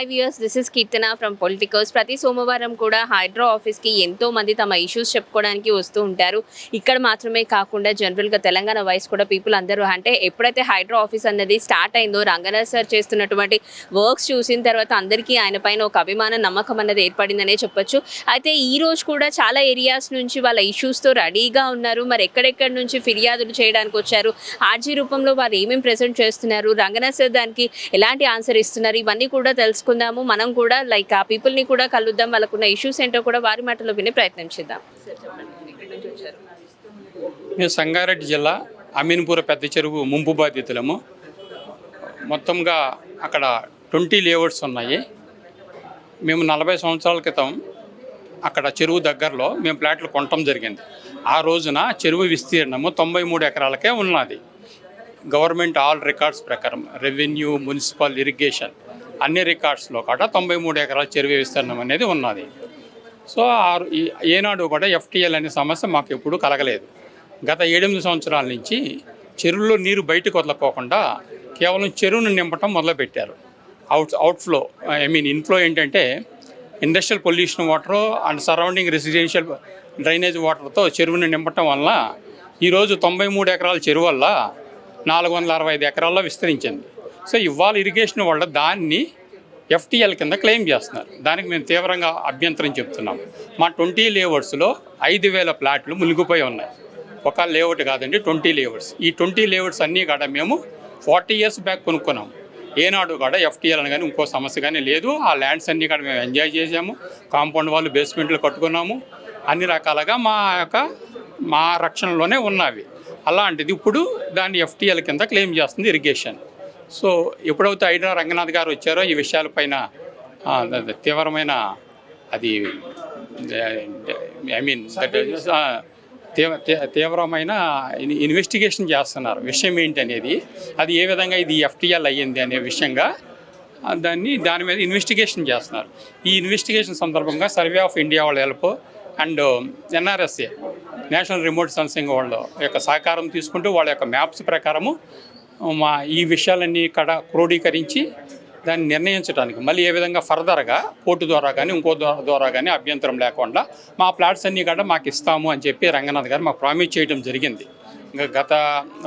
Hi viewers this is Keerthana from politicals ప్రతి సోమవారం కూడా హైడ్రో ఆఫీస్కి ఎంతో మంది తమ ఇష్యూస్ చెప్పుకోవడానికి వస్తూ ఉంటారు. ఇక్కడ మాత్రమే కాకుండా జనరల్గా తెలంగాణ వైస్ కూడా పీపుల్ అందరూ అంటే ఎప్పుడైతే హైడ్రో ఆఫీస్ అన్నది స్టార్ట్ అయిందో రంగనాథ్ సార్ చేస్తున్నటువంటి వర్క్స్ చూసిన తర్వాత అందరికీ ఆయన పైన ఒక అభిమాన నమ్మకం అన్నది ఏర్పడిందనే చెప్పొచ్చు. అయితే ఈ రోజు కూడా చాలా ఏరియాస్ నుంచి వాళ్ళ ఇష్యూస్తో రెడీగా ఉన్నారు. మరి ఎక్కడెక్కడి నుంచి ఫిర్యాదులు చేయడానికి వచ్చారు? ఆర్జీ రూపంలో వారు ఏమేమి ప్రజెంట్ చేస్తున్నారు? రంగనాథ్ సార్ దానికి ఎలాంటి ఆన్సర్ ఇస్తున్నారు? ఇవన్నీ కూడా తెలుసుకుందాము మనం కూడా లైక్ ఆ పీపుల్ని కూడా కలుద్దాం. వాళ్ళకున్న ఇష్యూస్ ఏంటో కూడా వారి మాటలో వినే ప్రయత్నం చేద్దాం. మేము సంగారెడ్డి జిల్లా అమీన్పూర్ పెద్ద చెరువు ముంపు బాధితులము. మొత్తంగా అక్కడ ట్వంటీ లేఅవుట్స్ ఉన్నాయి. మేము నలభై సంవత్సరాల క్రితం అక్కడ చెరువు దగ్గరలో మేము ప్లాట్లు కొనటం జరిగింది. ఆ రోజున చెరువు విస్తీర్ణము తొంభై మూడు ఎకరాలకే ఉన్నది. గవర్నమెంట్ ఆల్ రికార్డ్స్ ప్రకారం రెవెన్యూ మున్సిపల్ ఇరిగేషన్ అన్ని రికార్డ్స్లో కూడా తొంభై మూడు ఎకరాల చెరువు విస్తీర్ణం అనేది ఉన్నది. సో ఆరు ఏనాడు కూడా ఎఫ్టీఎల్ అనే సమస్య మాకు ఎప్పుడూ కలగలేదు. గత ఏడెనిమిది సంవత్సరాల నుంచి చెరువులో నీరు బయటకు వదలకోకుండా కేవలం చెరువును నింపటం మొదలుపెట్టారు. Out outflow I mean inflow ఏంటంటే industrial pollution water and surrounding residential drainage వాటర్తో చెరువును నింపటం వల్ల ఈరోజు తొంభై మూడు ఎకరాల చెరువు వల్ల నాలుగు వందల అరవై ఐదు ఎకరాల్లో విస్తరించింది. సో ఇవాళ ఇరిగేషన్ వల్ల దాన్ని ఎఫ్టీఎల్ కింద క్లెయిమ్ చేస్తున్నారు. దానికి మేము తీవ్రంగా అభ్యంతరం చెప్తున్నాం. మా ట్వంటీ లేఅవుట్స్లో ఐదు వేల ప్లాట్లు మునిగిపోయి ఉన్నాయి. ఒక లేఅవుట్ కాదండి ట్వంటీ లేఅవుట్స్ ఈ ట్వంటీ లేఅవుట్స్ అన్నీ కూడా మేము ఫార్టీ ఇయర్స్ బ్యాక్ కొనుక్కున్నాం. ఏనాడు కూడా ఎఫ్టీఎల్ అని కానీ ఇంకో సమస్య కానీ లేదు. ఆ ల్యాండ్స్ అన్నీ కూడా మేము ఎంజాయ్ చేసాము కాంపౌండ్ వాళ్ళు బేస్మెంట్లు కట్టుకున్నాము. అన్ని రకాలుగా మా యొక్క మా రక్షణలోనే ఉన్నవి. అలాంటిది ఇప్పుడు దాన్ని ఎఫ్టీఎల్ కింద క్లెయిమ్ చేస్తుంది ఇరిగేషన్ సో ఎప్పుడైతే ఐడా రంగనాథ్ గారు వచ్చారో ఈ విషయాలపైన తీవ్రమైన అది ఐ మీన్ తీవ్రమైన ఇన్- ఇన్వెస్టిగేషన్ చేస్తున్నారు. విషయం ఏంటి అనేది అది ఏ విధంగా ఇది ఎఫ్టీఎల్ అయ్యింది అనే విషయంగా దాన్ని దాని మీద ఇన్వెస్టిగేషన్ చేస్తున్నారు. ఈ ఇన్వెస్టిగేషన్ సందర్భంగా సర్వే ఆఫ్ ఇండియా వాళ్ళ help and NRSA national remote sensing వాళ్ళ యొక్క సహకారం తీసుకుంటూ వాళ్ళ యొక్క మ్యాప్స్ ప్రకారము మా ఈ విషయాలన్నీ ఇక్కడ క్రోడీకరించి దాన్ని నిర్ణయించడానికి మళ్ళీ ఏ విధంగా ఫర్దర్గా కోర్టు ద్వారా కానీ ఇంకో ద్వారా ద్వారా కానీ అభ్యంతరం లేకుండా మా ప్లాట్స్ అన్నీ కూడా మాకు ఇస్తాము అని చెప్పి రంగనాథ్ గారు మాకు ప్రామిస్ చేయడం జరిగింది. ఇంకా గత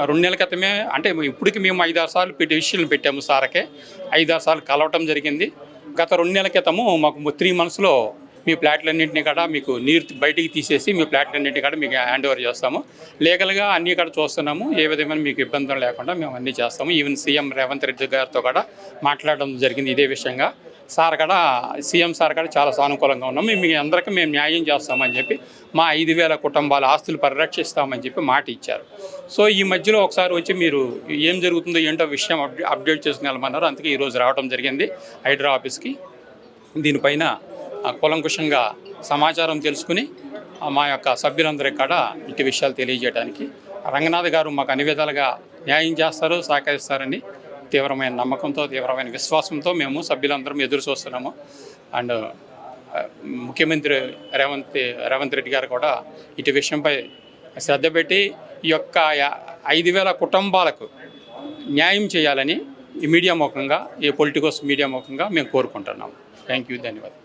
రెండు నెలల క్రితమే అంటే ఇప్పటికి మేము ఐదారు సార్లు పిటిషన్లు పెట్టాము సార్కే ఐదారు సార్లు కలవటం జరిగింది. గత రెండు నెలల క్రితము మాకు త్రీ మంత్స్లో మీ ప్లాట్లన్నింటినీ కూడా మీకు నీరు బయటికి తీసేసి మీ ప్లాట్లన్నింటినీ కూడా మీకు హ్యాండ్ ఓవర్ చేస్తాము. లీగల్గా అన్నీ కూడా చూస్తున్నాము. ఏ విధమైన మీకు ఇబ్బందులు లేకుండా మేము అన్నీ చేస్తాము. ఈవెన్ సీఎం రేవంత్ రెడ్డి గారితో కూడా మాట్లాడడం జరిగింది ఇదే విషయంగా. సార్ కూడా సీఎం సార్ కూడా చాలా సానుకూలంగా ఉన్నాము మేము మీ అందరికీ మేము న్యాయం చేస్తామని చెప్పి మా ఐదు వేల కుటుంబాల ఆస్తులు పరిరక్షిస్తామని చెప్పి మాట ఇచ్చారు. సో ఈ మధ్యలో ఒకసారి వచ్చి మీరు ఏం జరుగుతుందో ఏంటో విషయం అప్డే- అప్డేట్ చేసుకుని వెళ్ళమన్నారు. అందుకే ఈరోజు రావడం జరిగింది హైడ్రా ఆఫీస్కి. దీనిపైన కులంకుషంగా సమాచారం తెలుసుకుని మా యొక్క సభ్యులందరి కాడ ఇటు విషయాలు తెలియజేయడానికి రంగనాథ్ గారు మాకు అన్ని విధాలుగా న్యాయం చేస్తారు సహకరిస్తారని తీవ్రమైన నమ్మకంతో తీవ్రమైన విశ్వాసంతో మేము సభ్యులందరం ఎదురు చూస్తున్నాము. అండ్ ముఖ్యమంత్రి రేవంత్ రేవంత్ రెడ్డి గారు కూడా ఇటు విషయంపై శ్రద్ధ పెట్టి ఈ యొక్క ఐదు వేల కుటుంబాలకు న్యాయం చేయాలని ఈ మీడియా ముఖంగా ఈ పొలిటికల్స్ మీడియా ముఖంగా మేము కోరుకుంటున్నాం థ్యాంక్ యూ ధన్యవాదాలు.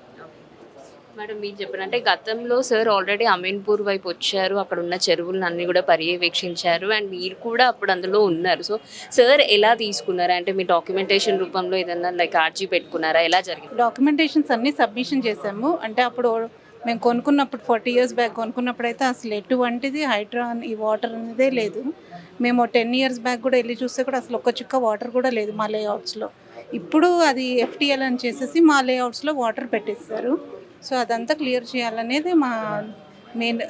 మేడం మీరు చెప్పిన అంటే గతంలో సార్ ఆల్రెడీ అమీన్పూర్ వైపు వచ్చారు అక్కడ ఉన్న చెరువులను అన్ని కూడా పర్యవేక్షించారు అండ్ మీరు కూడా అప్పుడు అందులో ఉన్నారు. సో సార్ ఎలా తీసుకున్నారు? అంటే మీ డాక్యుమెంటేషన్ రూపంలో ఏదన్నా లైక్ ఆర్జీ పెట్టుకున్నారా? ఎలా జరిగింది? డాక్యుమెంటేషన్స్ అన్ని సబ్మిషన్ చేసాము అంటే అప్పుడు మేము కొనుక్కున్నప్పుడు ఫార్టీ ఇయర్స్ బ్యాక్ కొనుక్కున్నప్పుడు అయితే అసలు ఎటువంటిది హైడ్రా ఈ వాటర్ అనేదే లేదు. మేము టెన్ ఇయర్స్ బ్యాక్ కూడా వెళ్ళి చూస్తే కూడా అసలు ఒక్క చుక్క వాటర్ కూడా లేదు మా లేఅవుట్స్లో. ఇప్పుడు అది ఎఫ్టీఎల్ అని చేసేసి మా లేఅవుట్స్లో వాటర్ పెట్టేస్తారు సో అదంతా క్లియర్ చేయాలనేది మా మెయిన్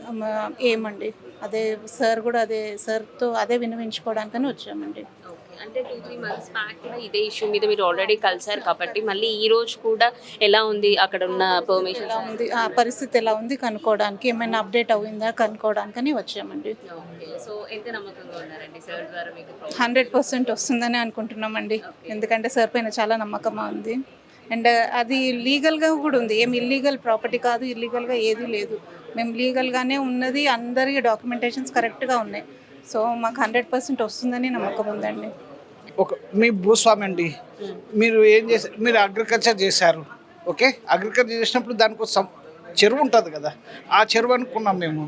అండి. అదే సార్ కూడా అదే సార్తో అదే వినవించుకోవడానికని వచ్చామండి. అంటే టూ త్రీ మంత్స్ బ్యాక్ కూడా ఇదే ఇష్యూ మీద మీరు ఆల్రెడీ కలిసారు కాబట్టి మళ్ళీ ఈ రోజు కూడా ఎలా ఉంది అక్కడ ఉన్న పర్మిషన్ ఎలా ఉంది? ఆ పరిస్థితి ఎలా ఉంది కనుక్కోవడానికి? ఏమైనా అప్డేట్ అయిందా కనుక్కోవడానికని వచ్చామండి. సో ఎంత నమ్మకంగా ఉన్నారండి సార్ ద్వారా మీకు హండ్రెడ్ పర్సెంట్ వస్తుందని అనుకుంటున్నామండి. ఎందుకంటే సార్ పైన చాలా నమ్మకం ఉంది. అండ్ అది లీగల్గా కూడా ఉంది. ఏం ఇల్లీగల్ ప్రాపర్టీ కాదు ఇల్లీగల్గా ఏది లేదు. మేము లీగల్గానే ఉన్నది అందరి డాక్యుమెంటేషన్స్ కరెక్ట్గా ఉన్నాయి. సో మాకు హండ్రెడ్ పర్సెంట్ వస్తుందని నమ్మకం ఉందండి. ఒక మీ భూస్వామి అండి మీరు ఏం చేశారు మీరు అగ్రికల్చర్ చేశారు ఓకే? అగ్రికల్చర్ చేసినప్పుడు దానికోసం చెరువు ఉంటుంది కదా ఆ చెరువు అనుకున్నాం మేము.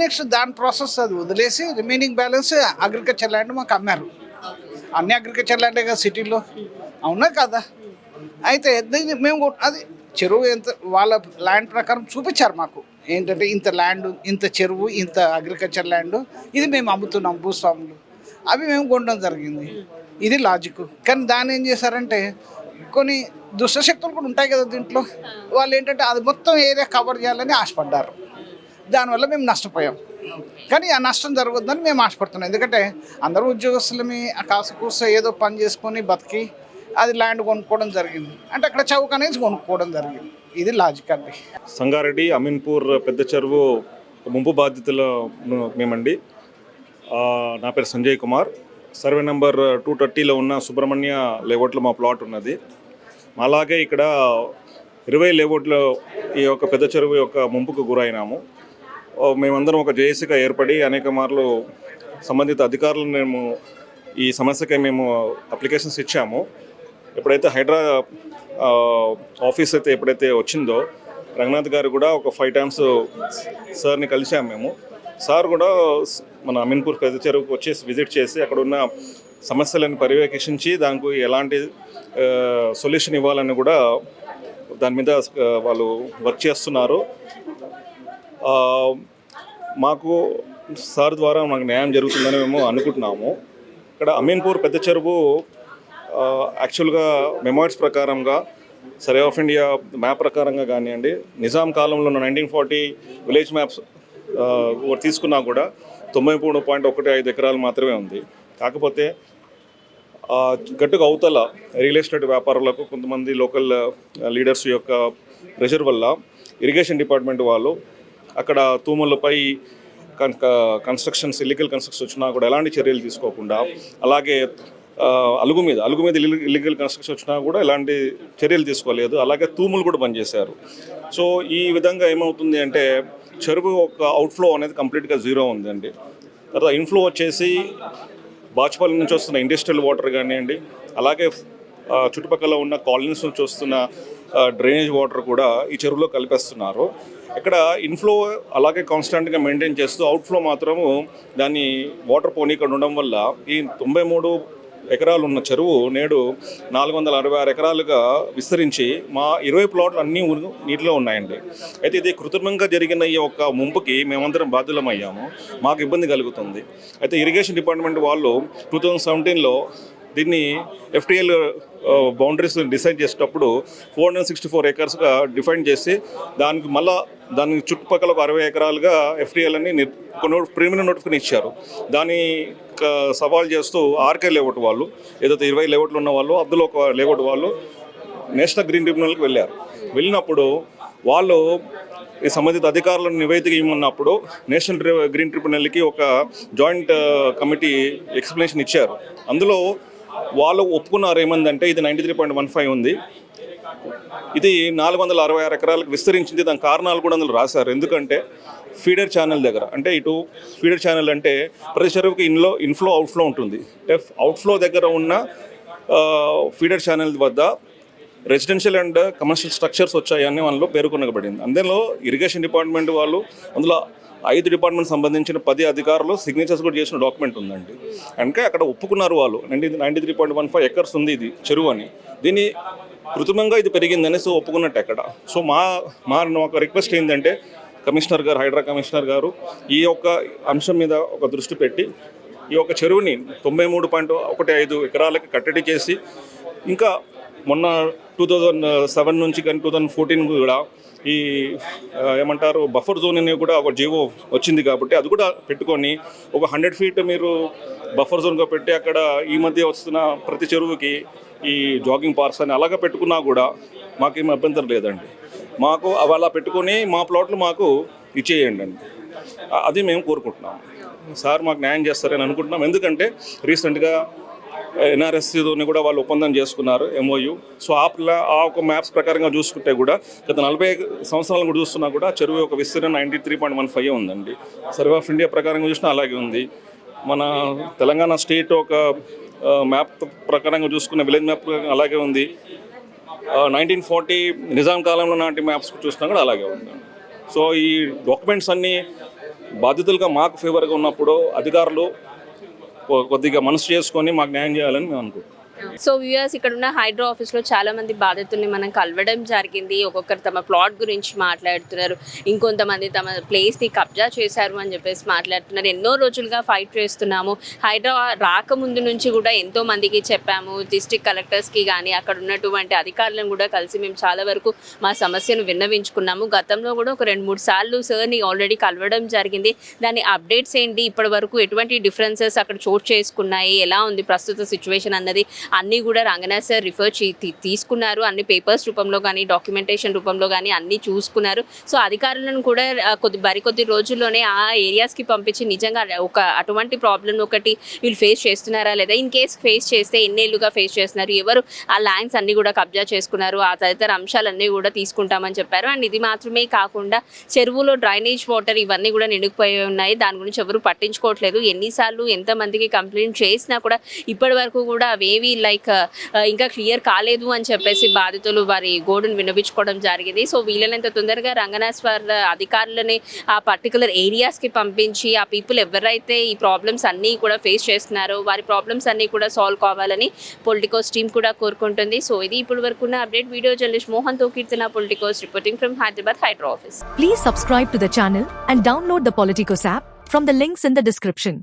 నెక్స్ట్ దాని ప్రాసెస్ అది వదిలేసి రిమైనింగ్ బ్యాలెన్స్ అగ్రికల్చర్ ల్యాండ్ మాకు అమ్మారు. అన్ని అగ్రికల్చర్ ల్యాండే కదా సిటీలో. అవునా కదా? అయితే దీన్ని మేము అది చెరువు ఎంత వాళ్ళ ల్యాండ్ ప్రకారం చూపించారు మాకు. ఏంటంటే ఇంత ల్యాండ్ ఇంత చెరువు ఇంత అగ్రికల్చర్ ల్యాండ్ ఇది మేము అమ్ముతున్నాం భూస్వాములు. అవి మేము కొనడం జరిగింది. ఇది లాజిక్ కానీ దాన్ని ఏం చేశారంటే కొన్ని దుష్టశక్తులు కూడా ఉంటాయి కదా దీంట్లో. వాళ్ళు ఏంటంటే అది మొత్తం ఏరియా కవర్ చేయాలని ఆశపడ్డారు. దానివల్ల మేము నష్టపోయాం. కానీ ఆ నష్టం జరగద్దని మేము ఆశపడుతున్నాం. ఎందుకంటే అందరూ ఉద్యోగస్తులమే ఆ కాసు కూస ఏదో పని చేసుకొని బతికి అది ల్యాండ్ కొనుక్కోవడం జరిగింది. అంటే అక్కడ చౌక అనేది కొనుక్కోవడం జరిగింది. ఇది లాజిక్ అండి. సంగారెడ్డి అమీన్పూర్ పెద్ద చెరువు ముంపు బాధితులు మేమండి. నా పేరు Sanjay Kumar. Survey number two థర్టీలో ఉన్న సుబ్రహ్మణ్య లేఅవుట్లో మా ప్లాట్ ఉన్నది. అలాగే ఇక్కడ ఇరవై లేఅవుట్లో ఈ యొక్క పెద్ద చెరువు యొక్క ముంపుకు గురైనాము. మేమందరం ఒక జేఏసీగా ఏర్పడి అనేక మార్లు సంబంధిత అధికారులను మేము ఈ సమస్యకై మేము అప్లికేషన్స్ ఇచ్చాము. ఎప్పుడైతే హైడ్రా ఆఫీస్ అయితే ఎప్పుడైతే వచ్చిందో రంగనాథ్ గారు కూడా ఒక ఫైవ్ టైమ్స్ సార్ని కలిసాము మేము. సార్ కూడా మన అమీన్పూర్ పెద్ద చెరువుకు వచ్చేసి విజిట్ చేసి అక్కడ ఉన్న సమస్యలను పర్యవేక్షించి దానికి ఎలాంటి సొల్యూషన్ ఇవ్వాలని కూడా దాని మీద వాళ్ళు వర్క్ చేస్తున్నారు. మాకు సార్ ద్వారా మాకు న్యాయం జరుగుతుందని మేము అనుకుంటున్నాము. ఇక్కడ అమీన్పూర్ పెద్ద చెరువు యాక్చువల్గా మెమోయిడ్స్ ప్రకారంగా సర్వే ఆఫ్ ఇండియా మ్యాప్ ప్రకారంగా కానివ్వండి నిజాం కాలంలో ఉన్న నైన్టీన్ ఫార్టీ విలేజ్ మ్యాప్స్ తీసుకున్నా కూడా తొంభై మూడు పాయింట్ ఒకటి ఐదు ఎకరాలు మాత్రమే ఉంది. కాకపోతే గట్టుకు అవతల రియల్ ఎస్టేట్ వ్యాపారులకు కొంతమంది లోకల్ లీడర్స్ యొక్క ప్రెషర్ వల్ల ఇరిగేషన్ డిపార్ట్మెంట్ వాళ్ళు అక్కడ తూములపై కన్- కన్స్ట్రక్షన్స్ ఇల్లీగల్ కన్స్ట్రక్షన్స్ వచ్చినా కూడా ఎలాంటి చర్యలు తీసుకోకుండా అలాగే అలుగు మీద అలుగు మీద ఇల్లీగల్ కన్స్ట్రక్షన్ వచ్చినా కూడా ఎలాంటి చర్యలు తీసుకోలేదు. అలాగే తూములు కూడా పనిచేశారు. సో ఈ విధంగా ఏమవుతుంది అంటే చెరువు ఒక అవుట్ఫ్లో అనేది కంప్లీట్గా జీరో ఉందండి. తర్వాత ఇన్ఫ్లో వచ్చేసి బాచుపల్లి నుంచి వస్తున్న ఇండస్ట్రియల్ వాటర్ కానివ్వండి అలాగే చుట్టుపక్కల ఉన్న కాలనీస్ నుంచి వస్తున్న డ్రైనేజ్ వాటర్ కూడా ఈ చెరువులో కలిపేస్తున్నారు. ఇక్కడ ఇన్ఫ్లో అలాగే కాన్స్టెంట్గా మెయింటైన్ చేస్తూ అవుట్ఫ్లో మాత్రము దాన్ని వాటర్ పోనీకుండా ఉండడం వల్ల ఈ తొంభై మూడు ఎకరాలు ఉన్న చెరువు నేడు నాలుగు వందల అరవై ఆరు ఎకరాలుగా విస్తరించి మా ఇరవై ప్లాట్లు అన్నీ నీటిలో ఉన్నాయండి. అయితే ఇది కృత్రిమంగా జరిగిన ఈ యొక్క ముంపుకి మేమందరం బాధ్యులమయ్యాము. మాకు ఇబ్బంది కలుగుతుంది. అయితే ఇరిగేషన్ డిపార్ట్మెంట్ వాళ్ళు టూ థౌజండ్ సెవెంటీన్లో దీన్ని ఎఫ్టీఎల్ బౌండరీస్ డిసైడ్ చేసేటప్పుడు ఫోర్ హండ్రెడ్ సిక్స్టీ ఫోర్ ఎకర్స్గా డిఫైన్ చేసి దానికి మళ్ళా దాని చుట్టుపక్కల ఒక అరవై ఎకరాలుగా ఎఫ్టీఎల్ అని నోట్ ప్రీమియం నోటిఫికేషన్ ఇచ్చారు. దాని సవాల్ చేస్తూ ఆర్కే లేఅవుట్ వాళ్ళు ఏదైతే ఇరవై లేఅవుట్లు ఉన్న వాళ్ళు అందులో ఒక లేఅవుట్ వాళ్ళు నేషనల్ గ్రీన్ ట్రిబ్యునల్కి వెళ్ళారు. వెళ్ళినప్పుడు వాళ్ళు ఈ సంబంధిత అధికారులను నివేదిక ఇవ్వమన్నప్పుడు నేషనల్ గ్రీన్ ట్రిబ్యునల్కి ఒక జాయింట్ కమిటీ ఎక్స్ప్లెనేషన్ ఇచ్చారు. అందులో వాళ్ళు ఒప్పుకున్నారు ఏమందంటే ఇది ninety three point one five ఉంది. ఇది నాలుగు వందల అరవై ఆరు ఎకరాలకు విస్తరించింది. దాని కారణాలు కూడా అందులో రాశారు. ఎందుకంటే ఫీడర్ ఛానల్ దగ్గర అంటే ఇటు ఫీడర్ ఛానల్ అంటే ప్రతి చెరువుకి ఇన్లో ఇన్ఫ్లో అవుట్ఫ్లో ఉంటుంది. అంటే అవుట్ఫ్లో దగ్గర ఉన్న ఫీడర్ ఛానల్ వద్ద రెసిడెన్షియల్ అండ్ కమర్షియల్ స్ట్రక్చర్స్ వచ్చాయని వాళ్ళు పేర్కొనబడింది. అందులో ఇరిగేషన్ డిపార్ట్మెంట్ వాళ్ళు అందులో ఐదు డిపార్ట్మెంట్ సంబంధించిన పది అధికారులు సిగ్నేచర్స్ కూడా చేసిన డాక్యుమెంట్ ఉందండి. అంటే అక్కడ ఒప్పుకున్నారు వాళ్ళు. Ninety ninety three point one five acres ఉంది ఇది చెరువు అని. దీన్ని కృత్రిమంగా ఇది పెరిగిందని సో ఒప్పుకున్నట్టు అక్కడ. సో మా మా ఒక రిక్వెస్ట్ ఏంటంటే కమిషనర్ గారు హైడ్రా కమిషనర్ గారు ఈ యొక్క అంశం మీద ఒక దృష్టి పెట్టి ఈ యొక్క చెరువుని తొంభై మూడు పాయింట్ ఒకటి ఐదు ఎకరాలకి కట్టడి చేసి ఇంకా మొన్న టూ థౌజండ్ సెవెన్ నుంచి కానీ టూ థౌజండ్ ఫోర్టీన్ కూడా ఈ ఏమంటారు బఫర్ జోన్ అని కూడా ఒక జీవో వచ్చింది కాబట్టి అది కూడా పెట్టుకొని ఒక హండ్రెడ్ ఫీట్ మీరు బఫర్ జోన్గా పెట్టి అక్కడ ఈ మధ్య వస్తున్న ప్రతి చెరువుకి ఈ జాగింగ్ పార్క్స్ అని అలాగా పెట్టుకున్నా కూడా మాకేం అభ్యంతరం లేదండి. మాకు అవి అలా పెట్టుకొని మా ప్లాట్లు మాకు ఇచ్చేయండి అండి. అది మేము కోరుకుంటున్నాం. సార్ మాకు న్యాయం చేస్తారని అనుకుంటున్నాం. ఎందుకంటే రీసెంట్గా ఎన్ఆర్ఎస్సీతోని కూడా వాళ్ళు ఒప్పందం చేసుకున్నారు ఎంఓయు సో ఆ ఆ ఒక మ్యాప్స్ ప్రకారంగా చూసుకుంటే కూడా గత నలభై సంవత్సరాలు కూడా చూస్తున్నా కూడా చెరువు ఒక విస్తీర్ణం ninety three point one five ఉందండి. సర్వే ఆఫ్ ఇండియా ప్రకారంగా చూసినా అలాగే ఉంది. మన తెలంగాణ స్టేట్ ఒక మ్యాప్ ప్రకారంగా చూసుకున్న విలేజ్ మ్యాప్ అలాగే ఉంది. నైన్టీన్ ఫార్టీ నిజాం కాలంలో నాటి మ్యాప్స్ చూసినా కూడా అలాగే ఉంది. సో ఈ డాక్యుమెంట్స్ అన్నీ బాధితులుగా మాకు ఫేవర్గా ఉన్నప్పుడు అధికారులు కొద్దిగా మనసు చేసుకొని మాకు న్యాయం చేయాలని మేము అనుకుంటున్నాం. సో వ్యూయర్స్ ఇక్కడ ఉన్న హైడ్రో ఆఫీస్లో చాలా మంది బాధితుల్ని మనం కలవడం జరిగింది. ఒక్కొక్కరు తమ ప్లాట్ గురించి మాట్లాడుతున్నారు. ఇంకొంతమంది తమ ప్లేస్ని కబ్జా చేశారు అని చెప్పేసి మాట్లాడుతున్నారు. ఎన్నో రోజులుగా ఫైట్ చేస్తున్నాము. హైడ్రా రాకముందు నుంచి కూడా ఎంతో మందికి చెప్పాము. డిస్ట్రిక్ట్ కలెక్టర్స్కి కానీ అక్కడ ఉన్నటువంటి అధికారులను కూడా కలిసి మేము చాలా వరకు మా సమస్యను విన్నవించుకున్నాము. గతంలో కూడా ఒక రెండు మూడు సార్లు సార్ని ఆల్రెడీ కలవడం జరిగింది. దాని అప్డేట్స్ ఏంటి? ఇప్పటి వరకు ఎటువంటి డిఫరెన్సెస్ అక్కడ చోటు చేసుకున్నాయి? ఎలా ఉంది ప్రస్తుత సిచ్యువేషన్ అన్నది అన్నీ కూడా రంగనాథ్ సార్ రిఫర్ చే తీసుకున్నారు. అన్ని పేపర్స్ రూపంలో కానీ డాక్యుమెంటేషన్ రూపంలో కానీ అన్నీ చూసుకున్నారు. సో అధికారులను కూడా కొద్ది మరికొద్ది రోజుల్లోనే ఆ ఏరియాస్కి పంపించి నిజంగా ఒక అటువంటి ప్రాబ్లం ఒకటి వీళ్ళు ఫేస్ చేస్తున్నారా లేదా? ఇన్ కేస్ ఫేస్ చేస్తే ఎన్నేళ్ళుగా ఫేస్ చేస్తున్నారు? ఎవరు ఆ ల్యాండ్స్ అన్నీ కూడా కబ్జా చేసుకున్నారు? ఆ తదితర అంశాలన్నీ కూడా తీసుకుంటామని చెప్పారు. అండ్ ఇది మాత్రమే కాకుండా చెరువులో డ్రైనేజ్ వాటర్ ఇవన్నీ కూడా నిండుకుపోయి ఉన్నాయి. దాని గురించి ఎవరు పట్టించుకోవట్లేదు. ఎన్నిసార్లు ఎంతమందికి కంప్లైంట్ చేసినా కూడా ఇప్పటి వరకు కూడా అవేవి లైక్ uh, uh, ఇంకా క్లియర్ కాలేదు అని చెప్పేసి బాధితులు వారి గోడును వినిపించుకోవడం జరిగింది. సో వీలైనంత తొందరగా రంగనాశ్వర్ అధికారులని ఆ పర్టికులర్ ఏరియాస్కి పంపించి ఆ పీపుల్ ఎవరైతే ఈ ప్రాబ్లమ్స్ అన్నీ కూడా ఫేస్ చేస్తున్నారో వారి ప్రాబ్లమ్స్ అన్నీ కూడా సాల్వ్ కావాలని పొలిటికోస్ టీం కూడా కోరుకుంటుంది. సో ఇది ఇప్పుడు వరకు ఉన్న update video journalist Mohan Keerthana politicos reporting from Hyderabad HYDRAA office please subscribe to the channel and download the politicos app from the links in the description